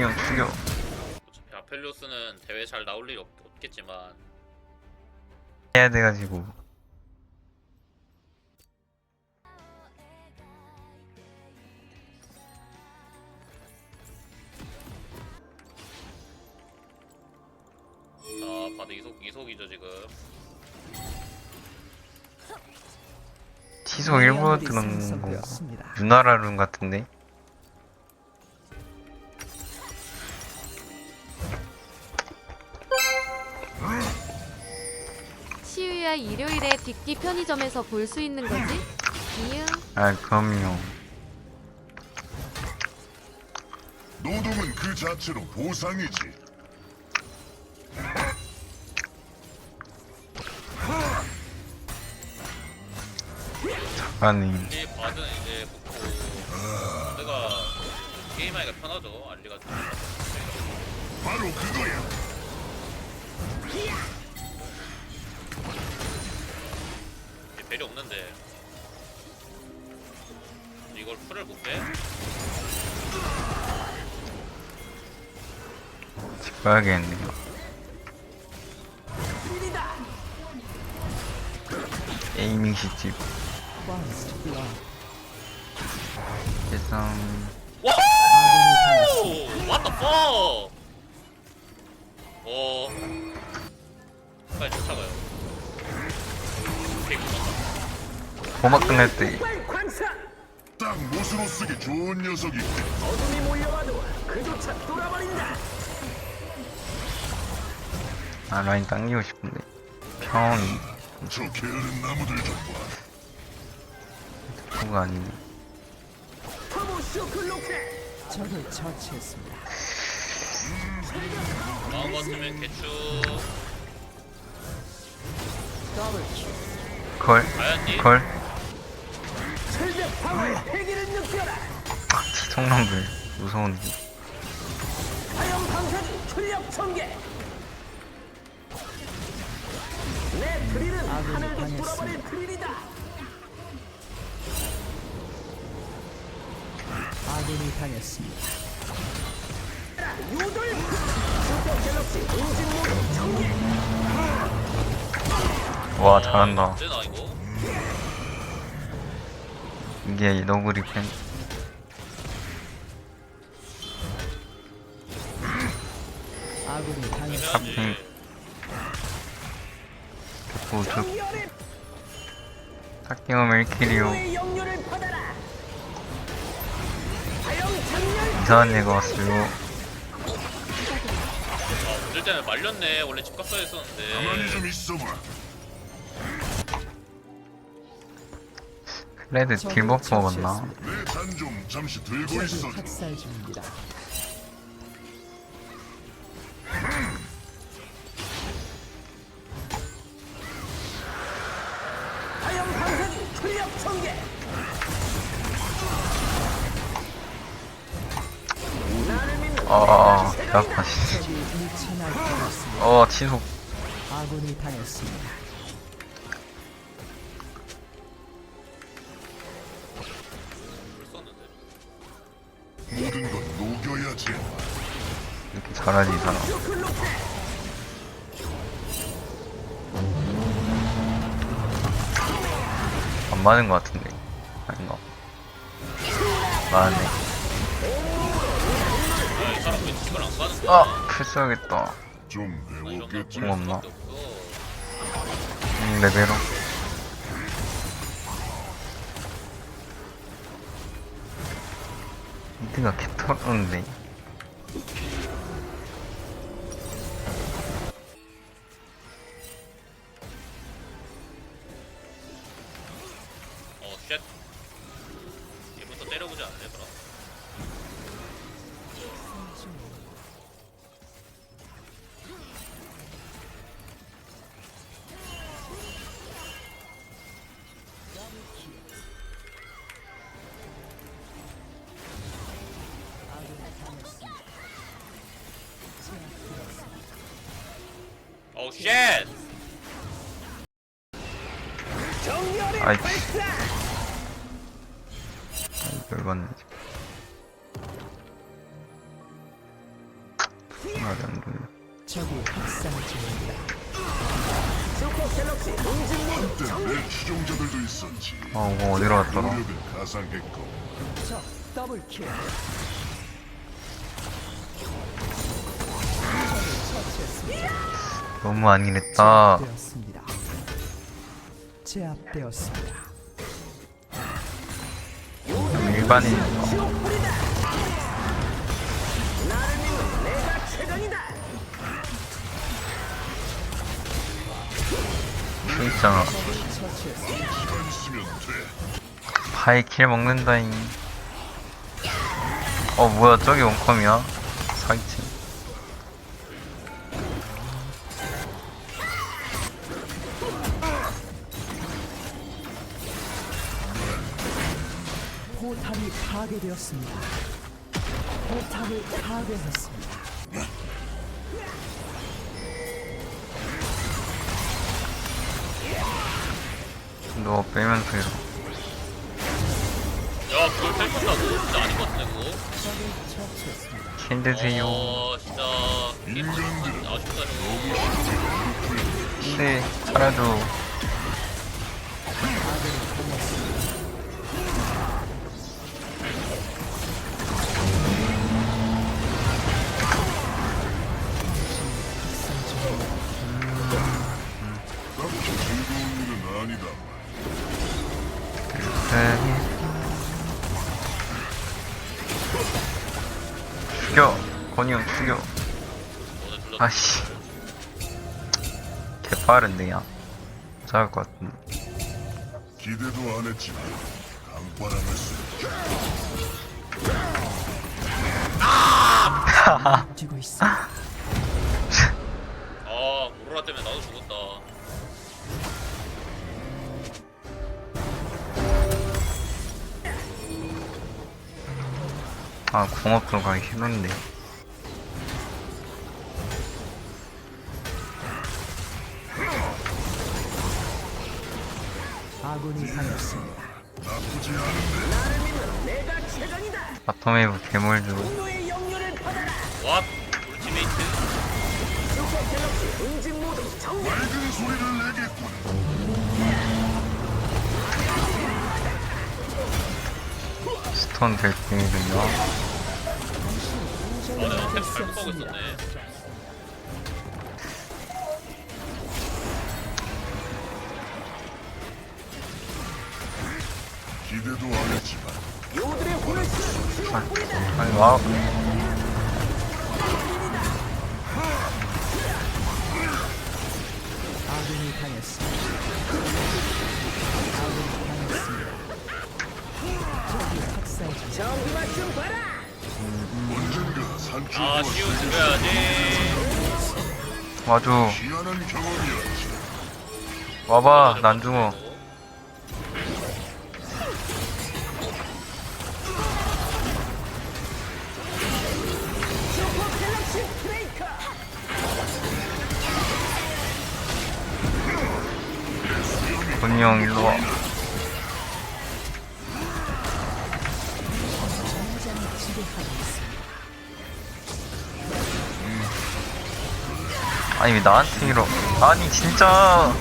형 죽여. 어차피 아펠리오스는 대회 잘 나올 일이 없, 없겠지만. 해야 돼가지고. 자 바드 이속 이속이죠 지금. 치속 일부러 들은 건가 유나라 룬 같은데 빅디 편의점에서 볼 수 있는 거지? 이응. 아 그럼요 노동은 그 자체로 보상이지. 아니 이 바드는 이제 먹고 내가 게임하기가 편하죠 알리가 바로 그거야. 배려 없는데 이걸 풀을 못 빼? 집 가야겠네요 에이밍 시집 일단 와우! What the fuck! 오 빨리 쫓아가요 고막 끝낼 때딱 못으로 쓰기 좋은 녀석이. 아 라인 당기고 싶은데 평이 저 게으른 나무들 좀 봐. 그거 아니네 적을 처치했습니다. 나온 거 같으면 개추 더블 킬. 걸? 가야지 걸? 아군이 당했습니다. 와 잘한다 이거 이게 너구리 팬 아군이 당했습니다. 해야지 오, 저 탁기엄 1킬이요 이상한 애가 왔어요. 아 문질 때는 말렸네. 원래 집 갔어야 가만히 했었는데 좀 있어봐. 레드 딜버프 먹었나? 내잔좀 잠시 들고 있어. 적을 학살 중입니다. 아, 개 아파, 씨. 날뛰었습니다. 어, 치속. 아군이 당했습니다. 모든 건 녹여야지. 이렇게 잘하지, 이 사람. 안 맞은 것 같은데. 아닌가? 맞네. 아, 필수하겠다. 좀 배웠겠지. 모를 없나? 음, 레벨업. 이드가 개털었는 어, 쉣! 아이, 열받네. 말이 안 들려. 적이 학살 중입니다. 한때 내 추종자들도 있었지. 아, 이거 어디로 갔더라? 가상했고 적 더블 킬. 너무 안일했다. 제압되었습니다. 제압되었습니다. 일반인. 또 있잖아. 파이 킬 먹는다잉. 어, 뭐야, 저기 원컴이야? 사기친. 파괴되었습니다. 포탑을 파괴했습니다. 너 빼면서 이러. 야 그걸 펼쳤다고? 진짜 아닌 것 같은데 그거? 적을 처치했습니다. 킬 드세요. 어 진짜 게임 아쉽다 저거 네, 살아줘. 죽여. 형 죽여. 아씨. 개빠른데, 야. 잘할 것 같은데. 기대도 안 했지만 강바람을 쐬. 뛰고 있어. 아, 공업도 가기. 아군이. 바텀웨이브. 왓 울티메이트 맑은 소리를 내겠군. 스톤 될 때거든요. 아 내가 템 잘못 가고 있었네 기대도 안 했지만 아니, 와. 아군이 당했습니다. 아군이 당했습니다. 적이 학살 중. 아 지우 죽여야지 와줘. 와봐, 난 죽어. 건이 형, 일로 와. 아니, 왜 나한테 이러. 아니, 진짜.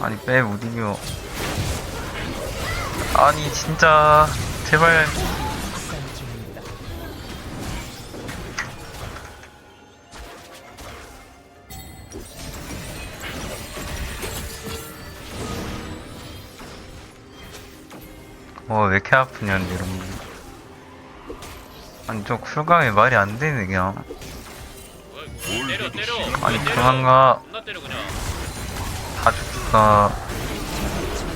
아니 빼 못 이겨 아니 진짜 제발. 어왜 이렇게 이런 거 아니 저 쿨감이 말이 안 되네 그냥 때려 때려 아니 왜 때려? 그만 가. 존나 때려 그냥 다 죽다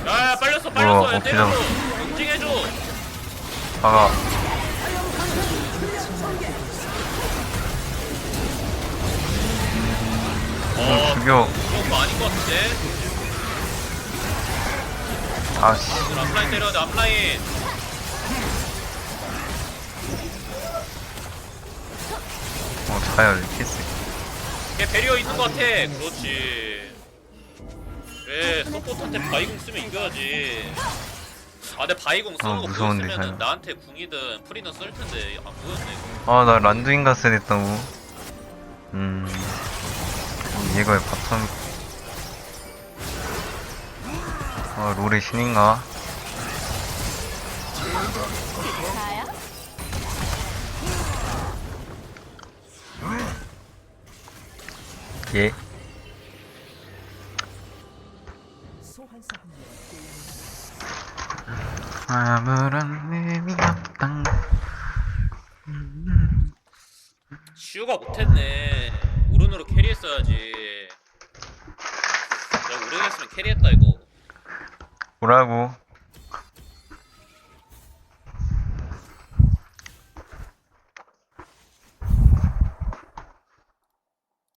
야야 빨렸어 빨렸어 어떻게 때려줘 잡았어? 응징해줘 봐가 어 죽여 그런 거 아닌 것 같은데 아씨 앞라인 때려야 돼 앞라인 어왜 이렇게 세걔 배리어 있는 것 같아. 그렇지. 그래 서포트한테 바이공 쓰면 이겨야지. 아 근데 바이공 쓰는 아, 거 무서운데, 보였으면은 잘. 나한테 궁이든 프리든 쓸 텐데 안 보였네 이거. 아나 란두인 가스 됐다고. 음. 얘가 바텀. 아 롤의 신인가? 예. 아무런 의미 없단 시우가 못했네. 우른으로 캐리했어야지. 내가 우른했으면 캐리했다 이거. 뭐라고